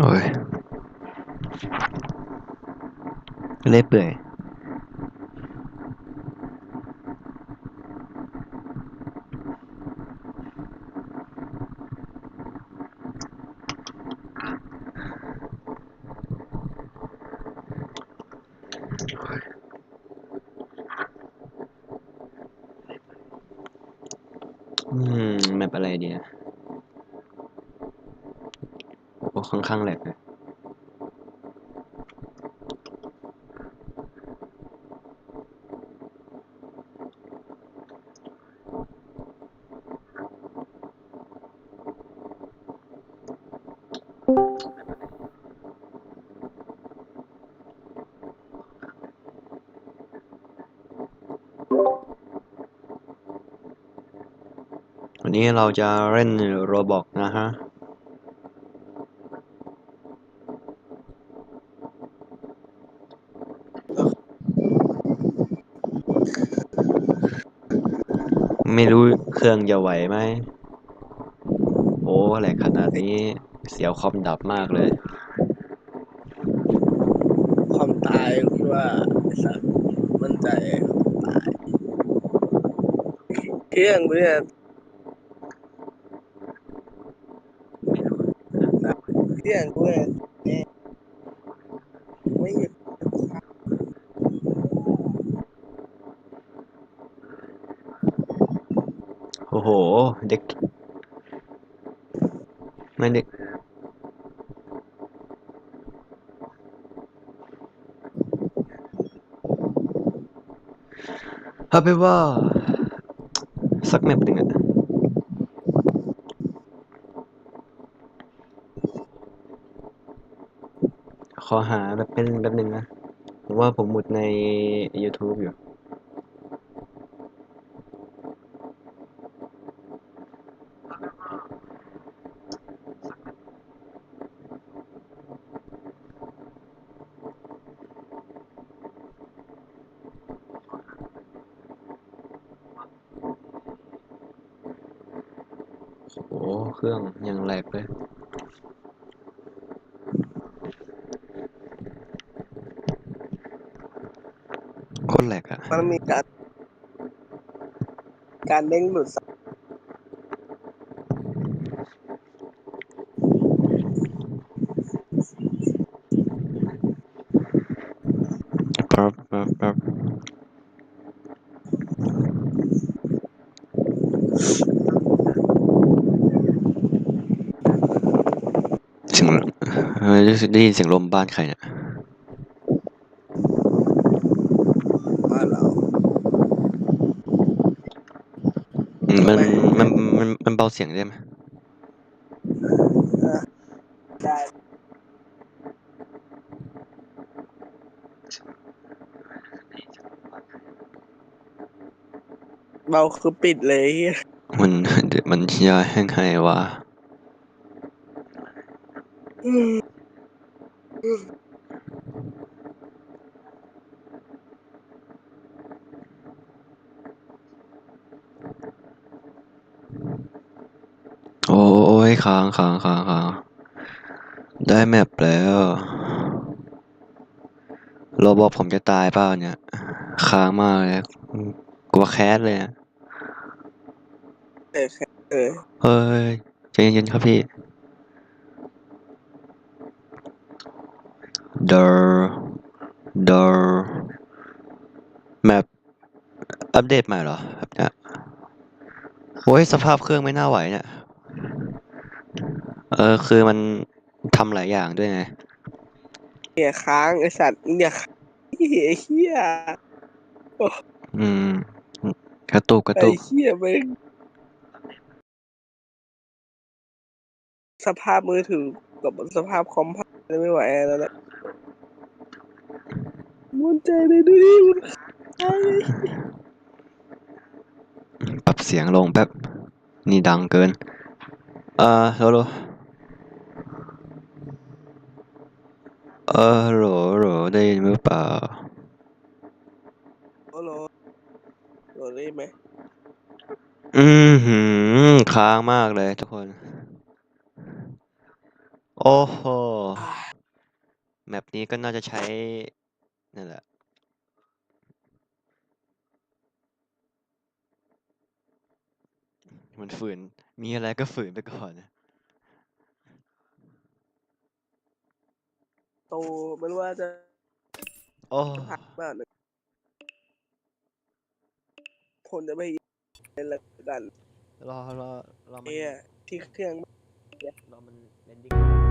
โอ้ยเล่เปื่อยอืมแมปอะไรดีนะ ค่อนข้างแหลกเลยวันนี้เราจะเล่นโรบอกนะฮะ ไม่รู้ เครื่องจะไหวไหม โอ้แหลกขนาดนี้ เสียวคอมดับมากเลย ความตายคือว่าไอ้สัตว์มั่นใจความตาย เครื่องกูเนี่ยเครื่องกูเนี่ยเนี่ยไม่หยุด โอ้โห เด็กไม่เด็กเอาไปว่า สักแมปหนึ่งอะขอหาแบบเป็นแบบหนึ่งนะผมว่าผมหมุดใน YouTube อยู่ โอ้เครื่องยังแหลกเลยโคตรแหลกอะมันมีการ การเด้งหลุดสักครับครับครับเสียงเฮ้ย รู้สึกได้ยินเสียงลมบ้านใครเนี่ยบ้านเราอืมมันมันมันมันเบาเสียงได้ไหมได้เบาคือปิดเลยเหี้ยมันเดี๋ยวมันยาแห้งไห้วะ โอ้ยค้างค้างค้างค้างได้แมปแล้วโรบอกผมจะตายเปล่าเนี่ย ค้างมากเลยกลัวแคสเลยอะเออเออ เฮ้ยใจเย็นๆครับพี่ เดอเดอแมปอัปเดตใหม่เหรอแบบเนี้ยโอ้ยสภาพเครื่องไม่น่าไหวเนี่ย เออ คือมันทำหลายอย่างด้วยไง เนี่ยค้างไอสัตว์เนี่ยค้างไอ้เหี้ยอืม กระตุกกระไอ้ตุกเหี้ยแม่งสภาพมือถือกับสภาพคอมพัง ไม่ไหวแล้วนะมันใจเลยดูดิมันปรับเสียงลงแป๊บ นี่ดังเกิน เออโหลโหลเออโหลโหลได้ยินหรือเปล่าโอ้โหโหลได้ไหมอือหือค้างมากเลยทุกคน โอ้โห แมปนี้ก็น่าจะใช้ นั่นแหละ มันฝืน มีอะไรก็ฝืนไปก่อนนะโตไม่รู้ว่าจะโอ้พักมากเลยผมจะไปเป็นอะไรกันรอรอรอมันเนี่ยที่เครื่องรอมันเลนดิ้ง